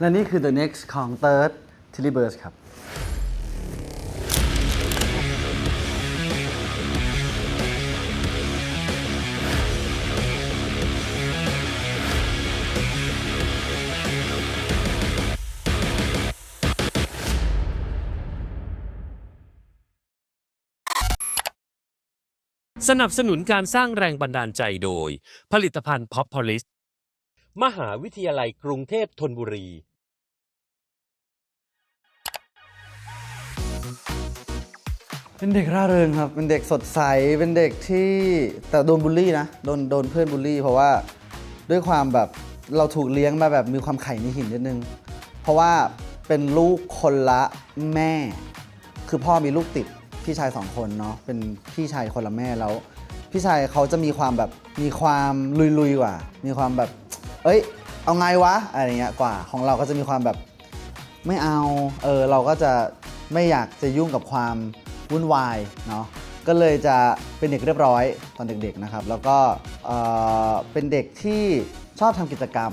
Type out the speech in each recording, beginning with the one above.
และนี่คือ the next ของ third Tilly b u r s ครับสนับสนุนการสร้างแรงบันดาลใจโดย ผลิตภัณฑ์ Pop Polish มหาวิทยาลัยกรุงเทพธนบุรี เป็นเด็กร่าเริงครับ เป็นเด็กสดใส เป็นเด็กที่แต่โดนบูลลี่นะ โดนโดนเพื่อนบูลลี่ เพราะว่าด้วยความแบบเราถูกเลี้ยงมาแบบมีความไข่ในหินนิดนึง เพราะว่าเป็นลูกคนละแม่ คือพ่อมีลูกติดพี่ชายสองคนเนาะ เป็นพี่ชายคนละแม่แล้ว พี่ชายเขาจะมีความแบบมีความลุยๆกว่า มีความแบบ เอ้ย เอาไงวะ อะไรเงี้ยกว่า ของเราก็จะมีความแบบไม่เอา เออเราก็จะไม่อยากจะยุ่งกับความ วุ่นวายเนาะก็เลยจะเป็นเด็กเรียบร้อยตอนเด็กๆนะครับ แล้วก็เป็นเด็กที่ชอบทำกิจกรรม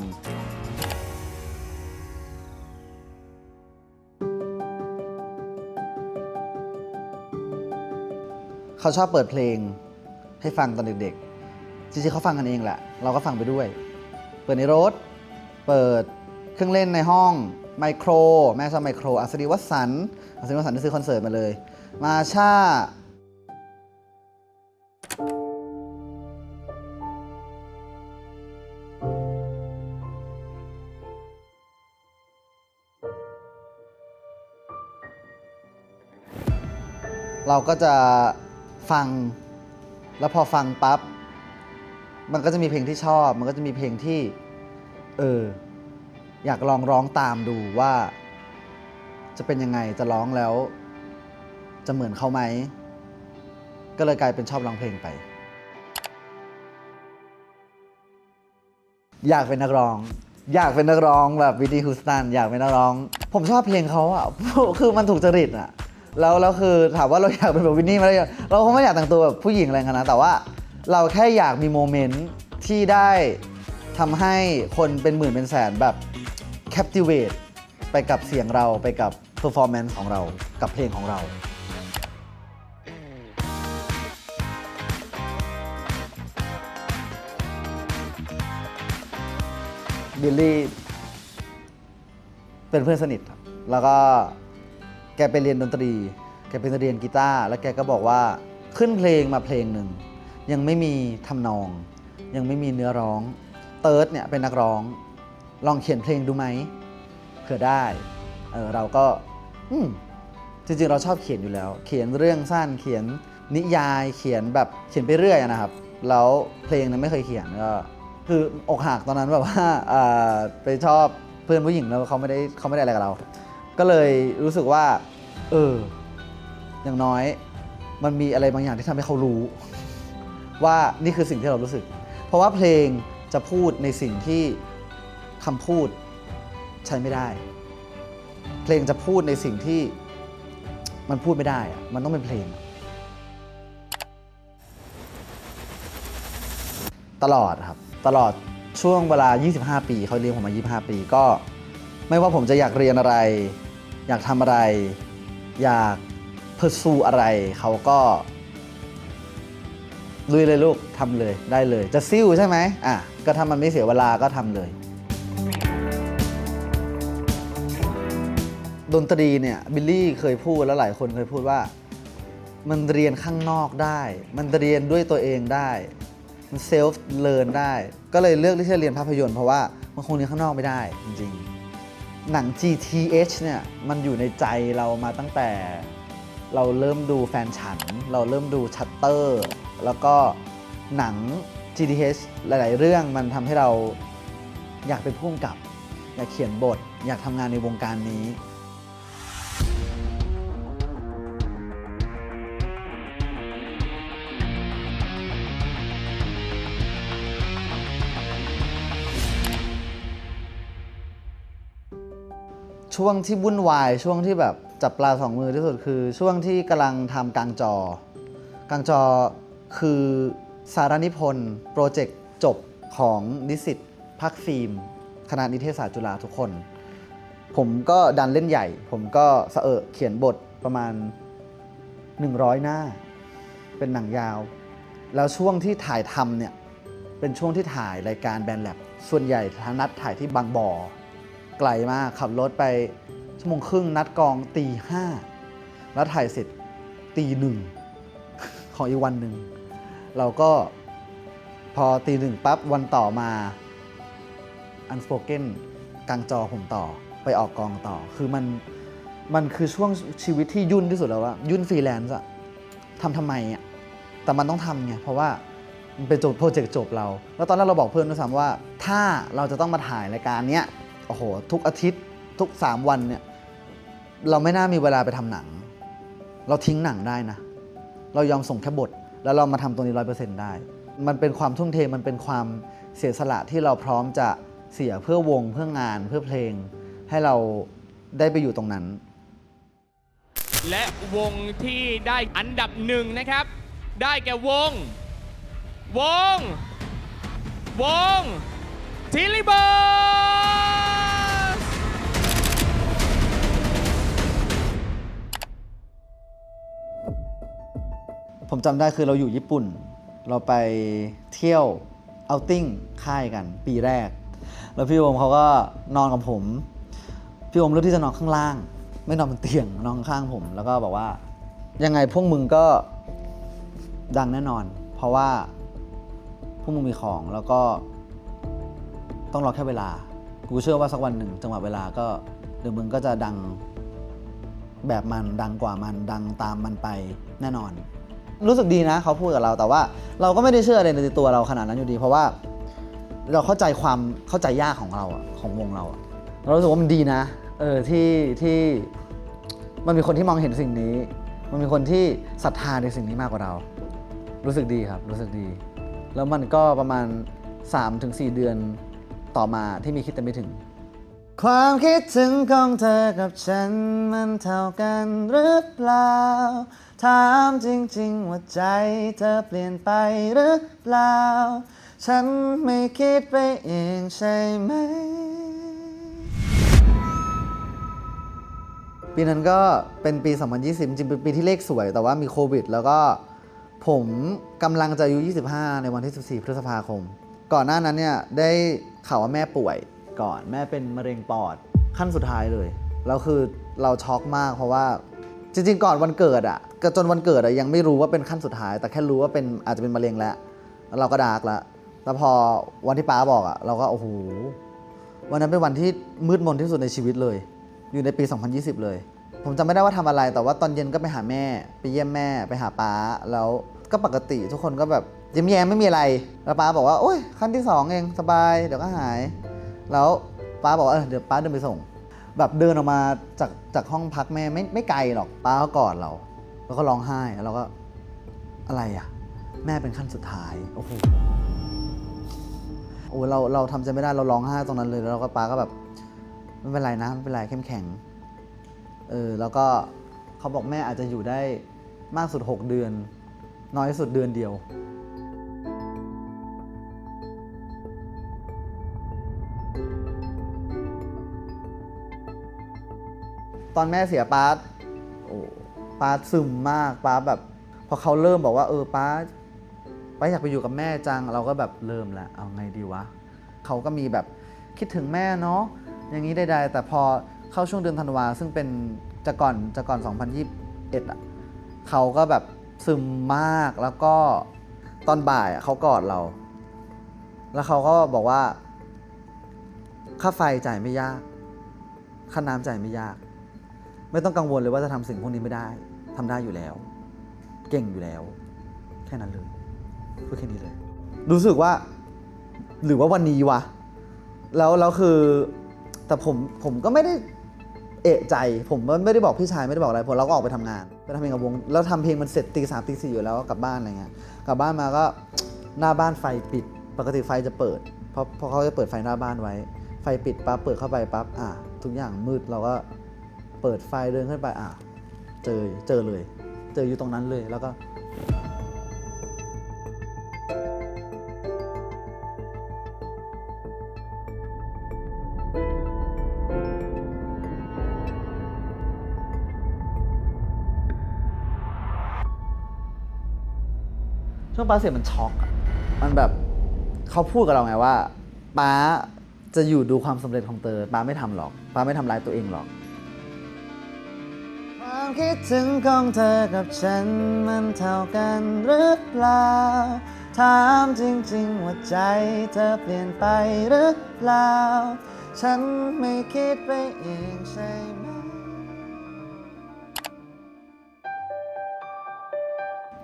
เขาชอบเปิดเพลงให้ฟังตอนเด็กๆ จริงๆเขาฟังกันเองแหละ เราก็ฟังไปด้วย เปิดในรถ เปิดเครื่องเล่นในห้องไมโคร แม่ชอบไมโครอัศรีวัสันอัศรีวัสันต์ได้ซื้อคอนเสิร์ตมาเลย มาช่า เราก็จะฟัง แล้วพอฟังปั๊บ มันก็จะมีเพลงที่ชอบ มันก็จะมีเพลงที่ เออ อยากลองร้องตามดูว่า จะเป็นยังไง จะร้องแล้ว จะเหมือนเขาไหม ก็เลยกลายเป็นชอบร้องเพลงไป อยากเป็นนักร้อง อยากเป็นนักร้องแบบวิดีฮูสตันอยากเป็นนักร้อง ผมชอบเพลงเขาอะคือมันถูกจริตอะแล้วแล้วคือถามว่าเราอยากเป็นแบบวินนี่ไหมเราคงไม่อยากแต่งตัวแบบผู้หญิงอะไรกันนะแต่ว่าเราแค่อยากมีโมเมนต์ที่ได้ทำให้คนเป็นหมื่นเป็นแสนแบบ captivate ไปกับเสียงเราไปกับ performance ของเรากับเพลงของเรา บิลลี่เป็นเพื่อนสนิทครับ แล้วก็แกไปเรียนดนตรี แกไปเรียนกีตาร์ แล้วแกก็บอกว่าขึ้นเพลงมาเพลงหนึ่ง ยังไม่มีทำนอง ยังไม่มีเนื้อร้อง เติร์ดเนี่ยเป็นนักร้อง ลองเขียนเพลงดูไหมเผื่อได้เออเราก็อืมจริงๆเราชอบเขียนอยู่แล้ว เขียนเรื่องสั้น เขียนนิยาย เขียนแบบเขียนไปเรื่อยนะครับ แล้วเพลงนั้นไม่เคยเขียนก็ คืออกหักตอนนั้นแบบว่าไปชอบเพื่อนผู้หญิงแล้วเขาไม่ได้เขาไม่ได้อะไรกับเรา ก็เลยรู้สึกว่า เออ อย่างน้อยมันมีอะไรบางอย่างที่ทำให้เขารู้ ว่านี่คือสิ่งที่เรารู้สึก เพราะว่าเพลงจะพูดในสิ่งที่คำพูดใช้ไม่ได้ เพลงจะพูดในสิ่งที่มันพูดไม่ได้อะมันต้องเป็นเพลง ตลอดครับ ตลอดช่วงเวลา 25 ปีเขาเรียนผมมา 25 ปีก็ ไม่ว่าผมจะอยากเรียนอะไร อยากทำอะไร อยากเพอร์ซูอะไรเขาก็ลุยเลยลูกทำเลยได้เลย จะซิ่วใช่ไหมอะก็ถ้ามันไม่เสียเวลาก็ทำเลย ดนตรีเนี่ยบิลลี่เคยพูดแล้วหลายคนเคยพูดว่า มันเรียนข้างนอกได้ มันเรียนด้วยตัวเองได้ มันเซลฟ์เลิร์นได้ ก็เลยเลือกที่จะเรียนภาพยนตร์เพราะว่ามันคงเรียนข้างนอกไม่ได้จริงๆ หนัง GTH เนี่ยมันอยู่ในใจเรามาตั้งแต่เราเริ่มดูแฟนฉัน เราเริ่มดูชัตเตอร์ แล้วก็หนัง GTH หลาย ๆ เรื่องมันทำให้เราอยากเป็นผู้กำกับ อยากเขียนบท อยากทำงานในวงการนี้ ช่วงที่วุ่นวายช่วงที่แบบจับปลาสองมือที่สุดคือ ช่วงที่กำลังทำกลางจอกลางจอคือสารนิพนธ์โปรเจกต์จบของนิสิตภาคฟิล์มคณะนิเทศศาสตร์จุฬาทุกคน ผมก็ดันเล่นใหญ่ ผมก็สะเอะเขียนบทประมาณ 100 หน้า เป็นหนังยาว แล้วช่วงที่ถ่ายทำเนี่ย เป็นช่วงที่ถ่ายรายการแบนแลบส่วนใหญ่ทานัดถ่ายที่บางบ่อ ไกลมากขับรถไปชั่วโมงครึ่งนัดกองตีห้าแล้วถ่ายเสร็จตีหนึ่งของอีกวันหนึ่ง เราก็พอตีหนึ่งปั๊บวันต่อมา Unspoken กลางจอผมต่อไปออกกองต่อ คือมันมันคือช่วงชีวิตที่ยุ่นที่สุดแล้วอะยุ่นฟรีแลนซ์อะทำทำไมอะแต่มันต้องทำไงเพราะว่ามันเป็นโจทย์โปรเจกต์จบเรา แล้วตอนนั้นเราบอกเพื่อนด้วยซ้ำว่า ถ้าเราจะต้องมาถ่ายรายการเนี้ย โอ้โหทุกอาทิตย์ทุก 3 วันเนี่ยเราไม่น่ามีเวลาไปทำหนัง เราทิ้งหนังได้นะ เรายอมส่งแค่บท แล้วเรามาทำตัวนี้ร้อยเปอร์เซ็นต์ได้ มันเป็นความทุ่มเทมันเป็นความเสียสละที่เราพร้อมจะเสียเพื่อวงเพื่องานเพื่อเพลง ให้เราได้ไปอยู่ตรงนั้น และวงที่ได้อันดับหนึ่งนะครับ ได้แก่วง วง วงทิลิเบอร์ ผมจำได้คือเราอยู่ญี่ปุ่น เราไปเที่ยวเอาติ้งค่ายกันปีแรก แล้วพี่โอมเขาก็นอนกับผม พี่โอมเลือกที่จะนอนข้างล่าง ไม่นอนบนเตียงนอนข้างผม แล้วก็บอกว่า ยังไงพวกมึงก็ดังแน่นอน เพราะว่าพวกมึงมีของแล้วก็ต้องรอแค่เวลา กูเชื่อว่าสักวันหนึ่ง จังหวะเวลาก็เดี๋ยวมึงก็จะดังแบบมันดังกว่ามันดังตามมันไปแน่นอน รู้สึกดีนะเขาพูดกับเราแต่ว่าเราก็ไม่ได้เชื่ออะไรในตัวเราขนาดนั้นอยู่ดี เพราะว่าเราเข้าใจความเข้าใจยากของเราอะของวงเราอะเรารู้สึกว่ามันดีนะเออที่ที่มันมีคนที่มองเห็นสิ่งนี้ มันมีคนที่ศรัทธาในสิ่งนี้มากกว่าเรา รู้สึกดีครับรู้สึกดี แล้วมันก็ประมาณ 3-4 เดือนต่อมาที่มีคิดแต่ไม่ถึง ความคิดถึงของเธอกับฉันมันเท่ากันหรือเปล่า ถามจริงๆว่าใจเธอเปลี่ยนไปหรือเปล่า ฉันไม่คิดไปเองใช่ไหม ปีนั้นก็เป็นปี 2020 จริงๆเป็นปีที่เลขสวย แต่ว่ามีโควิด แล้วก็ผมกำลังจะอายุ 25 ในวันที่ 14 พฤษภาคม ก่อนหน้านั้นเนี่ยได้ข่าวว่าแม่ป่วย ก่อน แม่เป็นมะเร็งปอดขั้นสุดท้ายเลยแล้วคือเราช็อกมากเพราะว่าจริง ๆ ก่อนวันเกิดอะก็จนวันเกิดอะยังไม่รู้ว่าเป็นขั้นสุดท้าย แต่แค่รู้ว่าเป็นอาจจะเป็นมะเร็งแล้วแล้วเราก็ดาร์กแล้วแล้วพอวันที่ป้าบอกอะเราก็โอ้โหวันนั้นเป็นวันที่มืดมนที่สุดในชีวิตเลย อยู่ในปี 2020 เลย ผมจำไม่ได้ว่าทำอะไร แต่ว่าตอนเย็นก็ไปหาแม่ ไปเยี่ยมแม่ไปหาป้าแล้วก็ปกติทุกคนก็แบบยิ้มแย้มไม่มีอะไรแล้วป้าบอกว่าโอ้ยขั้นที่สองเองสบายเดี๋ยวก็หาย แล้วป้าบอกเออเดี๋ยวป้าเดินไปส่ง แบบเดินออกมาจากจากห้องพักแม่ไม่ไม่ไกลหรอกป้าก็กอดเรา แล้วก็ร้องไห้แล้วเราก็อะไรอะ แม่เป็นขั้นสุดท้ายโอ้โหโอ้เราเราทำใจไม่ได้เราร้องไห้ตรงนั้นเลยแล้วเราก็ป้าก็แบบไม่เป็นไรนะไม่เป็นไรเข้มแข็งเออแล้วก็เขาบอกแม่อาจจะอยู่ได้มากสุด 6 เดือน น้อยสุดเดือนเดียว ตอนแม่เสียป้าโอ้ป้าซึมมากป้าแบบ พอเขาเริ่มบอกว่า เออป้าป้าอยากไปอยู่กับแม่จัง เราก็แบบเริ่มแล้วเอาไงดีวะเขาก็มีแบบคิดถึงแม่เนาะอย่างนี้ใดๆแต่พอเข้าช่วงเดือนธันวาซึ่งเป็นจะก่อนจะก่อน 2021อะเขาก็แบบซึมมากแล้วก็ตอนบ่ายเขากอดเรา แล้วเขาก็บอกว่า ค่าไฟจ่ายไม่ยาก ค่าน้ำจ่ายไม่ยาก ไม่ต้องกังวลเลยว่าจะทำสิ่งพวกนี้ไม่ได้ทำได้อยู่แล้ว เก่งอยู่แล้ว แค่นั้นเลยพูดแค่นี้เลย รู้สึกว่า หรือว่าวันนี้วะแล้วแล้วคือ แต่ผมผมก็ไม่ได้เอะใจ ผมไม่ได้บอกพี่ชายไม่ได้บอกอะไรผมเราก็ออกไปทำงานไปทำเพลงกับวง แล้วทำเพลงมันเสร็จตีสามตีสี่อยู่แล้วก็กลับบ้านอะไรเงี้ยกลับบ้านมาก็หน้าบ้านไฟปิด ปกติไฟจะเปิด เพราะเพราะเขาจะเปิดไฟหน้าบ้านไว้ ไฟปิดปั๊บเปิดเข้าไปปั๊บอะทุกอย่างมืดเราก็ เปิดไฟเดินขึ้นไปอะเจอเจอเลย เจออยู่ตรงนั้นเลยแล้วก็ช่วงป้าเสียมันช็อกมันแบบเขาพูดกับเราไงว่าป้าจะอยู่ดูความสำเร็จของเตอป้าไม่ทำหรอกป้าไม่ทำลายตัวเองหรอก คิดถึงของเธอกับฉันมันเท่ากันหรือเปล่า ถามจริงๆว่าใจเธอเปลี่ยนไปหรือเปล่า ฉันไม่คิดไปเองใช่ไหม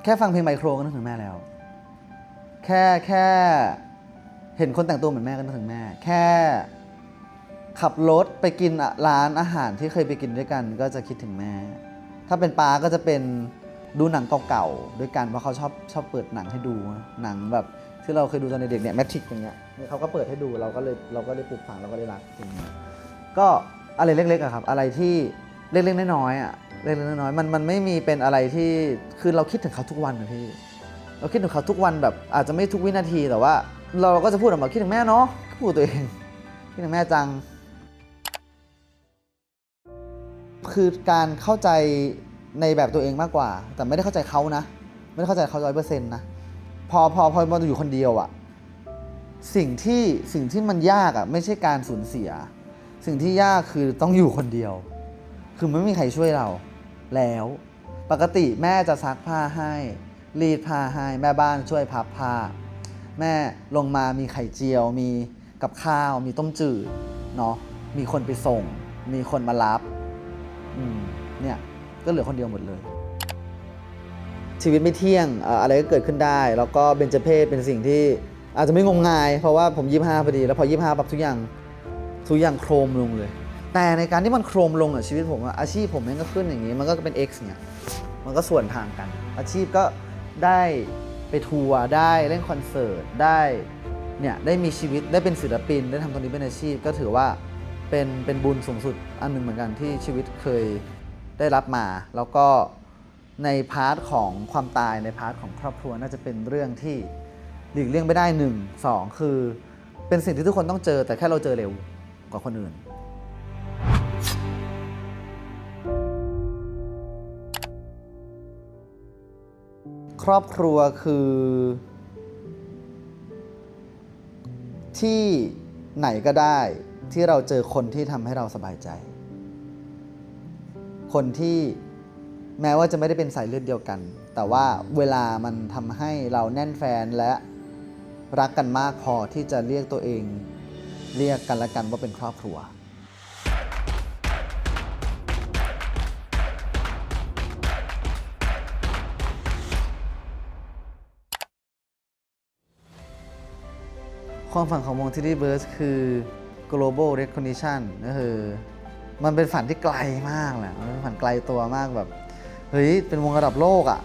แค่ฟังเพลงไมโครก็นึกถึงแม่แล้ว แค่แค่ เห็นคนแต่งตัวเหมือนแม่ก็นึกถึงแม่ แค่ขับรถไปกินร้านอาหารที่เคยไปกินด้วยกันก็จะคิดถึงแม่ ถ้าเป็นปาก็จะเป็นดูหนังเก่าๆด้วยกันเพราะเขาชอบชอบเปิดหนังให้ดูหนังแบบที่เราเคยดูตอนเด็กๆเนี่ยแมทริกอย่างเงี้ยเขาก็เปิดให้ดูเราก็เลยเราก็ได้ปลูกฝังเราก็ได้รักจริงก็อะไรเล็กๆอะครับ อะไรที่เล็กๆน้อยๆอะเล็กๆน้อยๆมันมันไม่มีเป็นอะไรที่คือเราคิดถึงเขาทุกวันนะพี่เราคิดถึงเขาทุกวันแบบอาจจะไม่ทุกวินาทีแต่ว่า เราก็จะพูดออกมาคิดถึงแม่เนาะพูดตัวเองคิดถึงแม่จัง คือการเข้าใจในแบบตัวเองมากกว่า แต่ไม่ได้เข้าใจเขานะ ไม่ได้เข้าใจเขาร้อยเปอร์เซ็นต์นะพอพอพอมาอยู่คนเดียวอะสิ่งที่สิ่งที่มันยากอะไม่ใช่การสูญเสีย สิ่งที่ยากคือต้องอยู่คนเดียว คือไม่มีใครช่วยเรา แล้ว ปกติแม่จะซักผ้าให้รีดผ้าให้แม่บ้านช่วยพับผ้า แม่ลงมามีไข่เจียว มีกับข้าว มีต้มจืดเนาะมีคนไปส่ง มีคนมารับ อืมเนี่ยก็เหลือคนเดียวหมดเลย ชีวิตไม่เที่ยงเอ่ออะไรก็เกิดขึ้นได้ แล้วก็เบญจเพศเป็นสิ่งที่อาจจะไม่งมงาย เพราะว่าผมยี่ห้าพอดี แล้วพอยี่ห้าปั๊บทุกอย่างทุกอย่างโครมลงเลย แต่ในการที่มันโครมลงอะชีวิตผมอะอาชีพผมมันก็ขึ้นอย่างนี้ มันก็เป็น X เนี่ยมันก็ส่วนทางกัน อาชีพก็ได้ไปทัวร์ได้เล่นคอนเสิร์ตได้เนี่ยได้มีชีวิตได้เป็นศิลปิน ได้ทำตรงนี้เป็นอาชีพก็ถือว่า เป็นเป็นบุญสูงสุดอันหนึ่งเหมือนกันที่ชีวิตเคยได้รับมา แล้วก็ในพาร์ทของความตายในพาร์ทของครอบครัวน่าจะเป็นเรื่องที่หลีกเลี่ยงไม่ได้หนึ่งสองคือเป็นสิ่งที่ทุกคนต้องเจอแต่แค่เราเจอเร็วกว่าคนอื่นครอบครัวคือ ที่ไหนก็ได้ ที่เราเจอคนที่ทำให้เราสบายใจ คนที่แม้ว่าจะไม่ได้เป็นสายเลือดเดียวกัน แต่ว่าเวลามันทำให้เราแน่นแฟนและรักกันมากพอที่จะเรียกตัวเอง เรียกกันและกันว่าเป็นครอบครัวความฝันของวงทิลี่เบิร์สคือ global recognition ก็คือ มันเป็นฝันที่ไกลมากแหละมันเป็นฝันไกลตัวมากแบบเฮ้ยเป็นวงระดับโลกอะ่ะ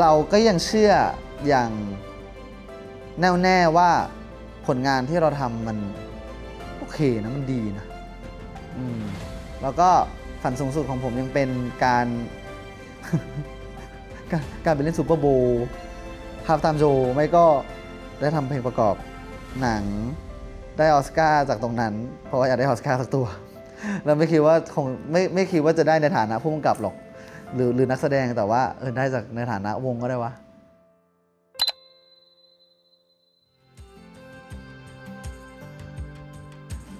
เราก็ยังเชื่ออย่างแน่วแน่ว่าผลงานที่เราทำมันโอเคนะมันดีนะอืมแล้วก็ฝันสูงสุดของผมยังเป็นการ การการไปเล่นซูเปอร์โบว์ฮาฟต m มโ w ไม่ก็ได้ทำเพลงประกอบหนัง ได้ออสการ์จากตรงนั้น เพราะว่าอยากได้ออสการ์สักตัว แล้วไม่คิดว่าคงไม่ไม่คิดว่าจะได้ในฐานะผู้กำกับหรอก หรือหรือนักแสดงแต่ว่าเออได้จากในฐานะวงก็ได้วะ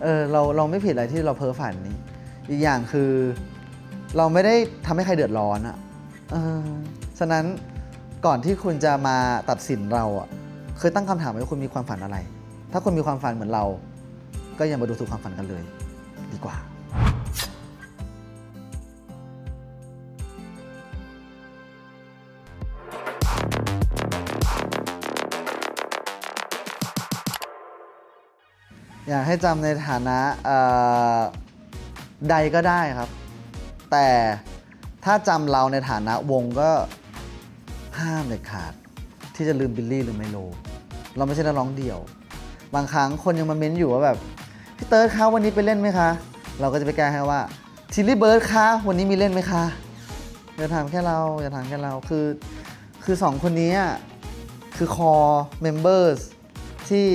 เออเราเราไม่ผิดอะไรที่เราเพ้อฝันนี้ อีกอย่างคือ เราไม่ได้ทำให้ใครเดือดร้อนอะเออฉะนั้นก่อนที่คุณจะมาตัดสินเราอะเคยตั้งคำถามไหมว่าคุณมีความฝันอะไร ถ้าคุณมีความฝันเหมือนเรา ก็อย่ามาดูถูกความฝันกันเลย ดีกว่าอยากให้จำในฐานะใดก็ได้ครับ แต่ถ้าจำเราในฐานะวงก็ห้ามเด็ดขาด ที่จะลืมบิลลี่หรือไมโล เราไม่ใช่นักร้องเดี่ยว บางครั้งคนยังมาเม้นอยู่ว่าแบบพี่เติร์ดคะวันนี้ไปเล่นไหมคะ เราก็จะไปแก้ให้ว่าทิลลี่เบิร์ดคะวันนี้มีเล่นไหมคะอย่าถามแค่เราอย่าถามแค่เราคือ คือสองคนนี้คือคอเมมเบอร์สที่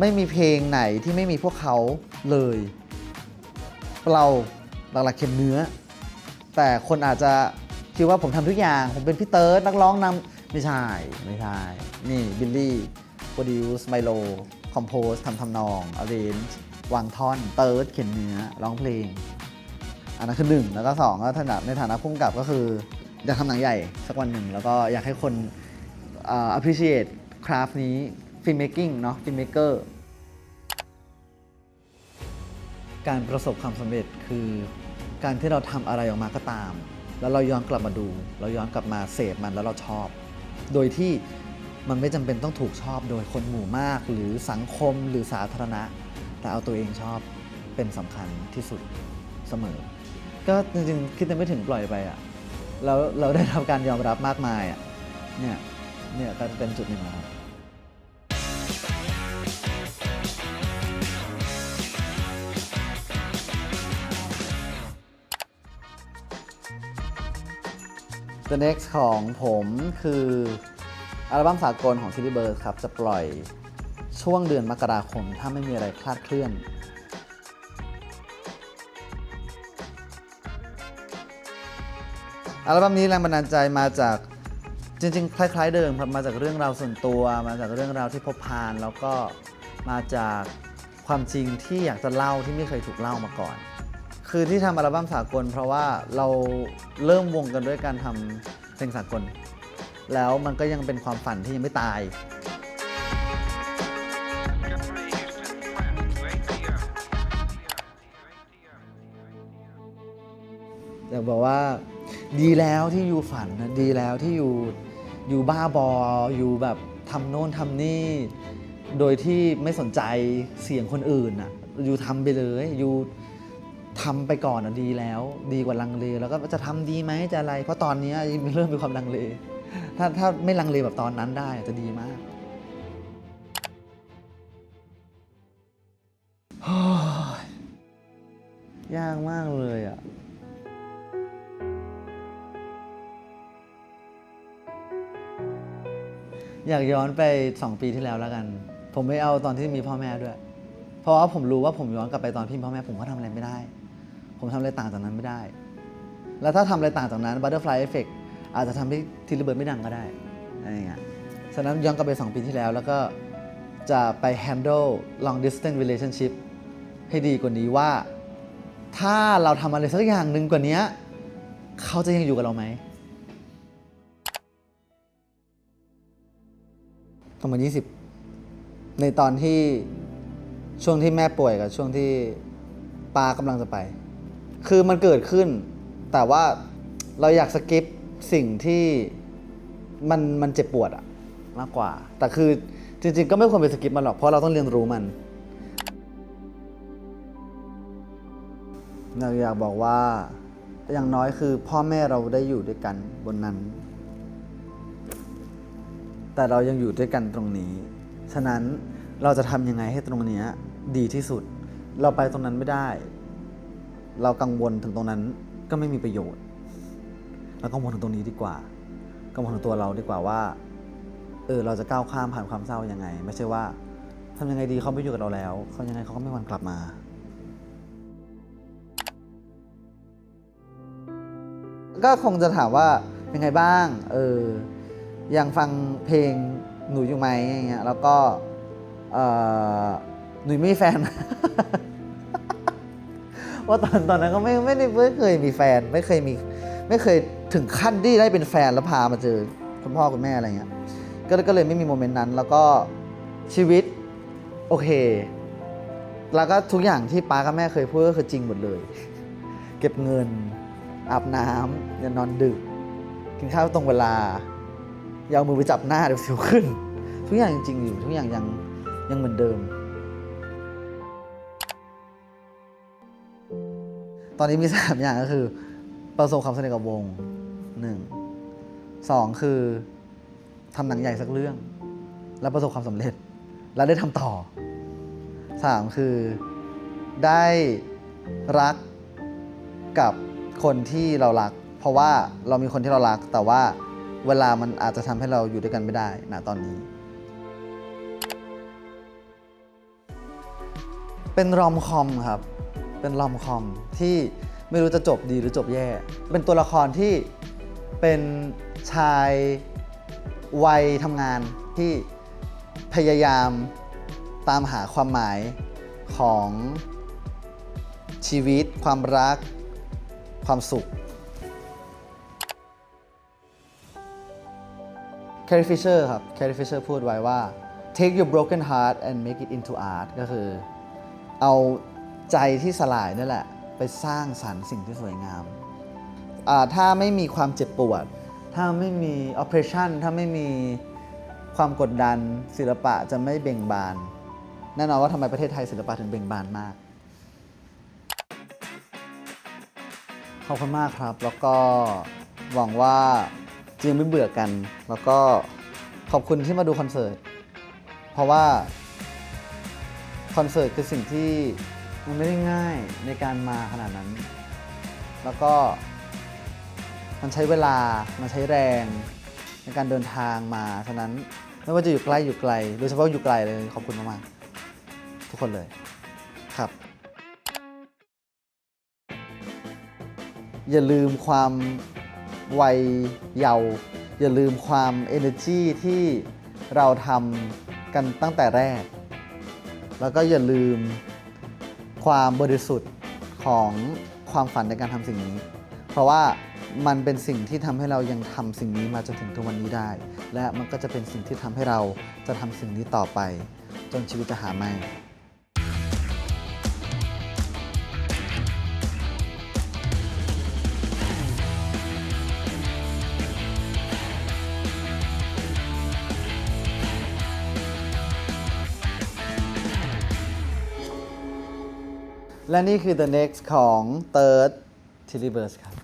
ไม่มีเพลงไหนที่ไม่มีพวกเขาเลย เราหลักๆเข็มเนื้อ แต่คนอาจจะคิดว่าผมทำทุกอย่าง ผมเป็นพี่เติร์ดนักร้องนำไม่ใช่ ไม่ใช่ นี่ บิลลี่โปรดิวส์ไมโล คอมโพสทำทำนองอาร์เรนจ์วางท่อนเติร์ดเขียนเนื้อร้องเพลง อันนั้นคือหนึ่งแล้วก็สองก็ถนัดในฐานะผู้กำกับก็คืออยากทำหนังใหญ่สักวันหนึ่ง แล้วก็อยากให้คนอ่อ appreciate craft นี้ filmmaking เนาะ filmmaker การประสบความสำเร็จคือ การที่เราทำอะไรออกมาก็ตาม แล้วเราย้อนกลับมาดู เราย้อนกลับมาเสพมันแล้วเราชอบ โดยที่ มันไม่จำเป็นต้องถูกชอบโดยคนหมู่มาก หรือสังคมหรือสาธารณะ แต่เอาตัวเองชอบเป็นสำคัญที่สุดเสมอ ก็จริงๆคิดแต่ไม่ถึงปล่อยไปอะ่ะแล้วเราได้รับการยอมรับมากมายอะ่ะเนี่ยเนี่ยก็เป็นจุดหนึ่งครับ The next ของผมคือ อัลบั้มสากลของ Tilly Bird ครับ จะปล่อยช่วงเดือนมกราคม ถ้าไม่มีอะไรคลาดเคลื่อนอัลบั้มนี้แรงบันดาลใจมาจากจริง ๆ คล้าย ๆ เดิมครับมาจากเรื่องราวส่วนตัว มาจากเรื่องราวที่พบผ่าน แล้วก็มาจากความจริงที่อยากจะเล่าที่ไม่เคยถูกเล่ามาก่อน คือที่ทำอัลบั้มสากล เพราะว่าเราเริ่มวงกันด้วยการทำเพลงสากล แล้วมันก็ยังเป็นความฝันที่ยังไม่ตาย อยากบอกว่าดีแล้วที่อยู่ฝันนะดีแล้วที่อยู่อยู่บ้าบออยู่แบบทำโน่นทำนี่ โดยที่ไม่สนใจเสียงคนอื่นอะอยู่ทำไปเลยอยู่ทำไปก่อนอะดีแล้ว ดีกว่าลังเลแล้วก็จะทำดีไหมจะอะไร เพราะตอนนี้เริ่มมีความลังเล ถ้าถ้าไม่ลังเลแบบตอนนั้นได้จะดีมากยากมากเลยอะอยากย้อนไป 2 ปีที่แล้วแล้วกัน ผมไม่เอาตอนที่มีพ่อแม่ด้วย เพราะว่าผมรู้ว่าผมย้อนกลับไปตอนพี่พ่อแม่ผมก็ทำอะไรไม่ได้ ผมทำอะไรต่างจากนั้นไม่ได้ แล้วถ้าทำอะไรต่างจากนั้น Butterfly Effect อาาจจะทำให้ทีระเบิดไม่ดังก็ได้อะไรอย่างเงี้ยฉะนั้นย้อนกลับไป 2 ปีที่แล้ว แล้วก็จะไป handle long distance relationship ให้ดีกว่านี้ว่า ถ้าเราทำอะไรสักอย่างหนึ่งกว่านี้เขาจะยังอยู่กับเราไหมประมาณ20 ในตอนที่ช่วงที่แม่ป่วยกับช่วงที่ปากำลังจะไป คือมันเกิดขึ้น แต่ว่าเราอยากสกิป สิ่งที่มันมันเจ็บปวดอะมากกว่า แต่คือจริง ๆ ก็ไม่ควรไปสกิปมันหรอกเพราะเราต้องเรียนรู้มันเราอยากบอกว่าอย่างน้อยคือพ่อแม่เราได้อยู่ด้วยกันบนนั้น แต่เรายังอยู่ด้วยกันตรงนี้ ฉะนั้นเราจะทำยังไงให้ตรงนี้ดีที่สุด เราไปตรงนั้นไม่ได้ เรากังวลถึงตรงนั้นก็ไม่มีประโยชน์ เรากังวลถึงตรงนี้ดีกว่ากังวลถึงตัวเราดีกว่าว่าเออเราจะก้าวข้ามผ่านความเศร้ายังไง ไม่ใช่ว่าทำยังไงดีเขาไม่อยู่กับเราแล้วเขายังไงเขาก็ไม่วันกลับมาก็คงจะถามว่ายังไงบ้าง เออ ยังฟังเพลงหนูอยู่ไหมอย่างเงี้ย แล้วก็ เออหนูไม่มีแฟน ว่าตอนตอนนั้นก็ไม่ไม่ได้ไม่เคยมีแฟน ไม่เคยมี ไม่เคยถึงขั้นที่ได้เป็นแฟนแล้วพามาเจอคุณพ่อคุณแม่อะไรเงี้ยก็ก็เลยไม่มีโมเมนต์นั้น แล้วก็ชีวิตโอเค แล้วก็ทุกอย่างที่ป้ากับแม่เคยพูดก็คือจริงหมดเลย เก็บเงิน อาบน้ำอย่านอนดึก กินข้าวตรงเวลาอย่าเอามือไปจับหน้าเดี๋ยวสิวขึ้น ทุกอย่างจริงอยู่ทุกอย่างยังยังเหมือนเดิม ตอนนี้มีสามอย่างก็คือ ประสบความสำเร็จกับวงหนึ่งสองคือทำหนังใหญ่สักเรื่อง แล้วประสบความสำเร็จ แล้วได้ทำต่อสามคือได้รักกับคนที่เรารัก เพราะว่าเรามีคนที่เรารัก แต่ว่าเวลามันอาจจะทำให้เราอยู่ด้วยกันไม่ได้นะตอนนี้ เป็นรอมคอมครับ เป็นรอมคอมที่ ไม่รู้จะจบดีหรือจบแย่ เป็นตัวละครที่เป็นชายวัยทำงานที่พยายามตามหาความหมายของชีวิต ความรัก ความสุข Carrie Fisher ครับ Carrie Fisher พูดไว้ว่า take your broken heart and make it into art ก็คือ เอาใจที่สลายนั่นแหละ ไปสร้างสรรค์สิ่งที่สวยงาม ถ้าไม่มีความเจ็บปวด ถ้าไม่มี oppression ถ้าไม่มีความกดดันศิลปะจะไม่เบ่งบาน แน่นอนว่าทำไมประเทศไทยศิลปะถึงเบ่งบานมาก ขอบคุณมากครับ แล้วก็หวังว่าจะยังไม่เบื่อกัน แล้วก็ขอบคุณที่มาดูคอนเสิร์ต เพราะว่าคอนเสิร์ตคือสิ่งที่ มันไม่ได้ง่ายในการมาขนาดนั้น แล้วก็มันใช้เวลา มันใช้แรง ในการเดินทางมาฉะนั้นไม่ว่าจะอยู่ใกล้อยู่ไกล โดยเฉพาะอยู่ไกลเลยขอบคุณมากๆทุกคนเลยครับ อย่าลืมความวัยเยาว์อย่าลืมความ energy ที่เราทำกันตั้งแต่แรก แล้วก็อย่าลืม ความบริสุทธิ์ของความฝันในการทำสิ่งนี้ เพราะว่ามันเป็นสิ่งที่ทำให้เรายังทำสิ่งนี้มาจนถึงทุกวันนี้ได้ และมันก็จะเป็นสิ่งที่ทำให้เราจะทำสิ่งนี้ต่อไป จนชีวิตจะหาไม่ และนี่คือ The Next ของ Third t i l l i v e r s e ครับ